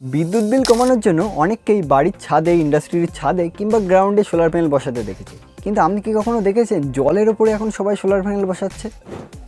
বিদ্যুৎ বিল কমানোর জন্য অনেককেই বাড়ির ছাদে ইন্ডাস্ট্রির ছাদে কিংবা গ্রাউন্ডে সোলার প্যানেল বসাতে দেখেছি। কিন্তু আপনি কি কখনো দেখেছেন জলের ওপরে এখন সবাই সোলার প্যানেল বসাচ্ছে?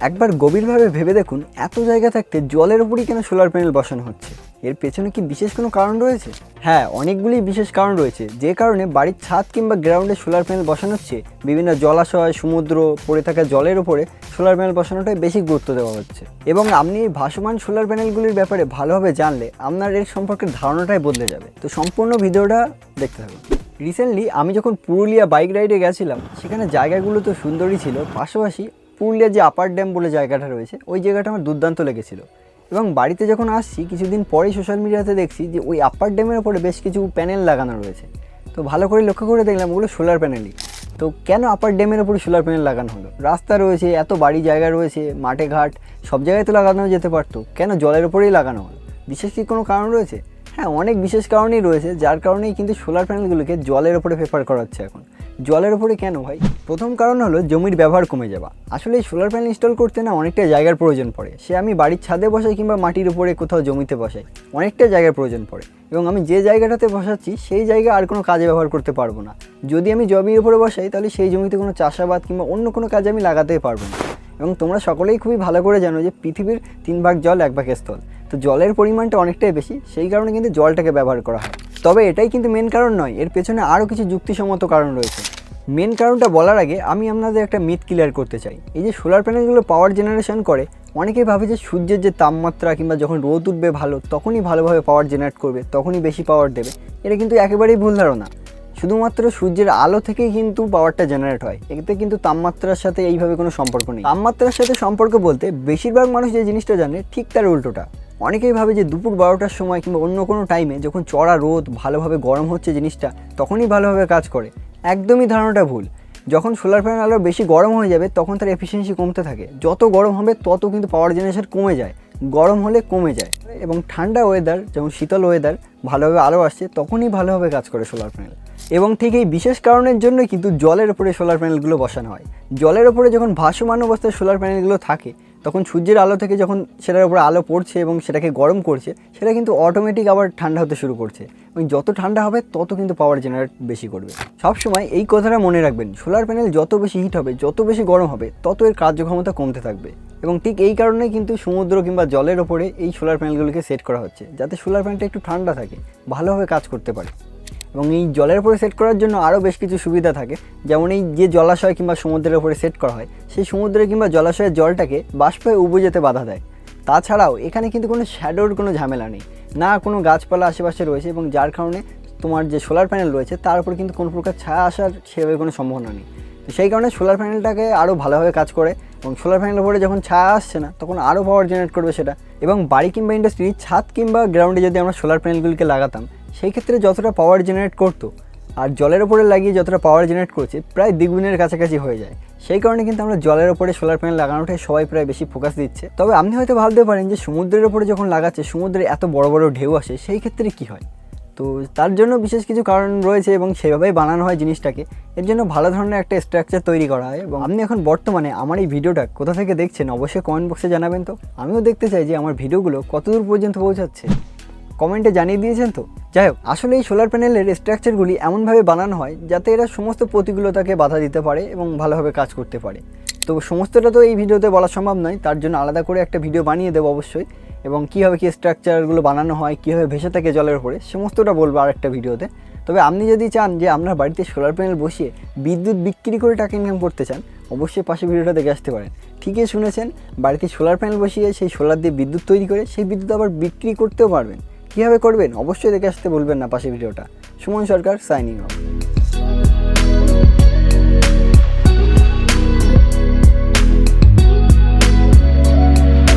একবার গভীরভাবে ভেবে দেখুন, এত জায়গা থাকতে জলের ওপরই কেন সোলার প্যানেল বসানো হচ্ছে? এর পেছনে কি বিশেষ কোনো কারণ রয়েছে? হ্যাঁ অনেকগুলি বিশেষ কারণ রয়েছে। যে কারণে বাড়ির ছাদ কিংবা গ্রাউন্ডে সোলার প্যানেল বসানো হচ্ছে বিভিন্ন জলাশয়, সমুদ্র, পড়ে থাকা জলের ওপরে সোলার প্যানেল বসানোটাই বেশি গুরুত্ব দেওয়া হচ্ছে। এবং আপনি এই ভাসমান সোলার প্যানেলগুলির ব্যাপারে ভালোভাবে জানলে আপনার এর সম্পর্কে ধারণাটাই বদলে যাবে। তো সম্পূর্ণ ভিডিওটা দেখতে থাকুন। রিসেন্টলি আমি যখন পুরুলিয়া বাইক রাইডে গেছিলাম, সেখানে জায়গাগুলো তো সুন্দরই ছিল। পাশাপাশি পুরুলিয়া যে আপার ড্যাম বলে জায়গাটা রয়েছে, ওই জায়গাটা আমার দুর্দান্ত লেগেছিল। এবং বাড়িতে যখন আসছি, কিছুদিন পরেই সোশ্যাল মিডিয়াতে দেখছি যে ওই আপার ড্যামের ওপরে বেশ কিছু প্যানেল লাগানো রয়েছে। তো ভালো করে লক্ষ্য করে দেখলাম ওগুলো সোলার প্যানেলই তো কেন আপার ড্যামের ওপরে সোলার প্যানেল লাগানো হলো? রাস্তা রয়েছে, এত বাড়ি জায়গা রয়েছে, মাঠে ঘাট, সব জায়গায় তো লাগানো যেতে পারতো। কেন জলের ওপরেই লাগানো হলো? বিশেষ কি কোনো কারণ রয়েছে? হ্যাঁ অনেক বিশেষ কারণেই রয়েছে, যার কারণেই কিন্তু সোলার প্যানেলগুলোকে জলের ওপরে প্রেফার করা হচ্ছে এখন। জলের উপরে কেন ভাই? প্রথম কারণ হলো জমির ব্যবহার কমে যাওয়া। আসলে সোলার প্যানেল ইনস্টল করতে না অনেকটা জায়গার প্রয়োজন পড়ে। সে আমি বাড়ির ছাদে বসাই কিংবা মাটির উপরে কোথাও জমিতে বসাই, অনেকটা জায়গার প্রয়োজন পড়ে। এবং আমি যে জায়গাটাতে বসাচ্ছি, সেই জায়গা আর কোনো কাজে ব্যবহার করতে পারব না। যদি আমি জমির উপরে বসাই, তাহলে সেই জমিতে কোনো চাষাবাদ কিংবা অন্য কোনো কাজে আমি লাগাতেই পারব না। এবং তোমরা সকলেই খুবই ভালো করে জানো যে পৃথিবীর তিন ভাগ জল, এক ভাগ স্থল। তো জলের পরিমাণটা অনেকটাই বেশি, সেই কারণে কিন্তু জলটাকে ব্যবহার করা হয়। তবে এটাই কিন্তু মেন কারণ নয়, এর পেছনে আরও কিছু যুক্তিসম্মত কারণ রয়েছে। মেন কারণটা বলার আগে আমি আপনাদের একটা মিথ ক্লিয়ার করতে চাই। এই যে সোলার প্যানেলগুলো পাওয়ার জেনারেশন করে, অনেকেই ভাবে যে সূর্যের যে তাপমাত্রা কিংবা যখন রোদ উঠবে ভালো, তখনই ভালোভাবে পাওয়ার জেনারেট করবে, তখনই বেশি পাওয়ার দেবে। এটা কিন্তু একেবারেই ভুল ধারণা। শুধুমাত্র সূর্যের আলো থেকেই কিন্তু পাওয়ারটা জেনারেট হয়। এতে কিন্তু তাপমাত্রার সাথে এইভাবে কোনো সম্পর্ক নেই। তাপমাত্রার সাথে সম্পর্ক বলতে বেশিরভাগ মানুষ যে জিনিসটা জানে, ঠিক তার উল্টোটা। অনেকেই ভাবে যে দুপুর বারোটার সময় কিংবা অন্য কোনো টাইমে যখন চড়া রোদ, ভালোভাবে গরম হচ্ছে জিনিসটা, তখনই ভালোভাবে কাজ করে। একদমই ধারণাটা ভুল। যখন সোলার প্যানেল আলো বেশি গরম হয়ে যাবে, তখন তার এফিসিয়েন্সি কমতে থাকে। যত গরম হবে, তত কিন্তু পাওয়ার জেনারেশন কমে যায়। গরম হলে কমে যায়। এবং ঠান্ডা ওয়েদার যেমন শীতল ওয়েদার ভালোভাবে আলো আসছে, তখনই ভালোভাবে কাজ করে সোলার প্যানেল এবং ঠিক এই বিশেষ কারণের জন্যই কিন্তু জলের ওপরে সোলার প্যানেলগুলো বসানো হয়। জলের ওপরে যখন ভাসমান অবস্থায় সোলার প্যানেলগুলো থাকে তখন সূর্যের আলো থেকে যখন সেটার উপরে আলো পড়ছে এবং সেটাকে গরম করছে, সেটা কিন্তু অটোমেটিক আবার ঠান্ডা হতে শুরু করছে। এবং যত ঠান্ডা হবে, তত কিন্তু পাওয়ার জেনারেট বেশি করবে। সবসময় এই কথাটা মনে রাখবেন সোলার প্যানেল যত বেশি হিট হবে, যত বেশি গরম হবে, তত এর কার্যক্ষমতা কমতে থাকবে। এবং ঠিক এই কারণেই কিন্তু সমুদ্র কিংবা জলের ওপরে এই সোলার প্যানেলগুলিকে সেট করা হচ্ছে, যাতে সোলার প্যানেলটা একটু ঠান্ডা থাকে, ভালোভাবে কাজ করতে পারে। এবং এই জলের উপরে সেট করার জন্য আরও বেশ কিছু সুবিধা থাকে। যেমন এই যে জলাশয় কিংবা সমুদ্রের উপরে সেট করা হয়, সেই সমুদ্রে কিংবা জলাশয়ের জলটাকে বাষ্পে উবে যেতে বাধা দেয়। তাছাড়াও এখানে কিন্তু কোনো শ্যাডোর কোনো ঝামেলা নেই। না কোনো গাছপালা আশেপাশে রয়েছে এবং যার কারণে তোমার যে সোলার প্যানেল রয়েছে, তার উপরে কিন্তু কোনো প্রকার ছায়া আসার সেভাবে কোনো সম্ভাবনা নেই। তো সেই কারণে সোলার প্যানেলটাকে আরও ভালোভাবে কাজ করে এবং সোলার প্যানেলের উপরে যখন ছায়া আসছে না, তখন আরও পাওয়ার জেনারেট করবে সেটা। এবং বাড়ি কিংবা ইন্ডাস্ট্রি ছাদ কিংবা গ্রাউন্ডে যদি আমরা সোলার প্যানেলগুলিকে লাগাতাম সেই ক্ষেত্রে যতটা পাওয়ার জেনারেট করতো আর জলের ওপরে লাগিয়ে যতটা পাওয়ার জেনারেট করছে, প্রায় দ্বিগুণের কাছাকাছি হয়ে যায়। সেই কারণে কিন্তু আমরা জলের ওপরে সোলার প্যানেল লাগানোটাই সবাই প্রায় বেশি ফোকাস দিচ্ছে। তবে আপনি হয়তো ভাবতে পারেন যে সমুদ্রের ওপরে যখন লাগাচ্ছে, সমুদ্রে এত বড় বড় ঢেউ আসে, সেই ক্ষেত্রে কী হয়? তো তার জন্য বিশেষ কিছু কারণ রয়েছে এবং সেভাবেই বানানো হয় জিনিসটাকে। এর জন্য ভালো ধরনের একটা স্ট্রাকচার তৈরি করা হয় এবং আপনি এখন বর্তমানে আমার এই ভিডিওটা কোথা থেকে দেখছেন অবশ্যই কমেন্ট বক্সে জানাবেন তো। আমিও দেখতে চাই যে আমার ভিডিওগুলো কতদূর পর্যন্ত পৌঁছাচ্ছে। কমেন্টে জানিয়ে দিয়েছেন তো? যাই হোক আসলে এই সোলার প্যানেলের স্ট্রাকচারগুলি এমনভাবে বানানো হয় যাতে এরা সমস্ত প্রতিকূলতাকে বাধা দিতে পারে এবং ভালোভাবে কাজ করতে পারে। তো সমস্তটা তো এই ভিডিওতে বলা সম্ভব নয়, তার জন্য আলাদা করে একটা ভিডিও বানিয়ে দেবো অবশ্যই এবং কীভাবে কী স্ট্রাকচারগুলো বানানো হয়, কীভাবে ভেসে থাকে জলের উপরে, সমস্তটা বলব আর একটা ভিডিওতে। তবে আপনি যদি চান যে আপনার বাড়িতে সোলার প্যানেল বসিয়ে বিদ্যুৎ বিক্রি করে টাকা ইনকাম করতে চান, অবশ্যই পাশে ভিডিওটা দেখে আসতে পারেন। ঠিকই শুনেছেন, বাড়িতে সোলার প্যানেল বসিয়ে সেই সোলার দিয়ে বিদ্যুৎ তৈরি করে সেই বিদ্যুৎ আবার বিক্রি করতেও পারবেন। কীভাবে করবেন? অবশ্যই দেখে আসতে ভুলবেন না পাশে ভিডিওটা। সুমন সরকার সাইনিং অফ